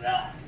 realm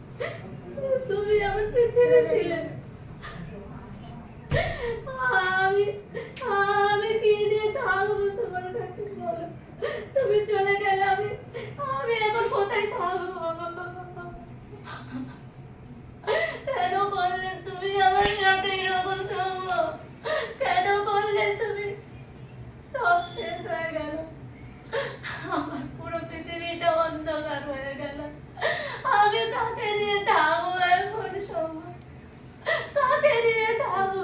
তুমি আমার পৃথিবী ছিলে আমি আমি কি দিয়ে থাকব তোমার কাছে বলো তুমি চলে গেলে আমি আমি এখন কোথায় থাকব কেন বললে তুমি আমার সাথে এরকম সম্ভব কেন বললে তুমি সব শেষ হয়ে গেল আমার পুরো পৃথিবীটা অন্ধকার হয়ে গেল আমি তাকে নিয়ে থাকব এখন সময় তাকে নিয়ে থাকব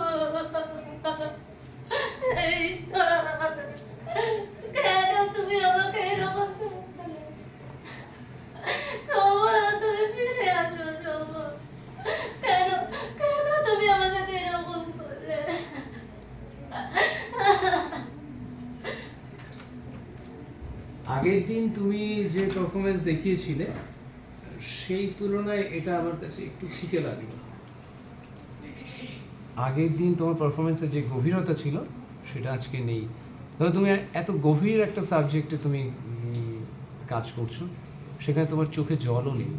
আগের দিন তুমি যে পারফরমেন্স দেখিয়েছিলে, সেই তুলনায় এটা আমার কাছে একটু ফিকে লাগল। আগের দিন তোমার পারফরমেন্সের যে গভীরতা ছিল সেটা আজকে নেই। ধরো তুমি এত গভীর একটা সাবজেক্টে তুমি কাজ করছ, সেখানে তোমার চোখে জলও নেই।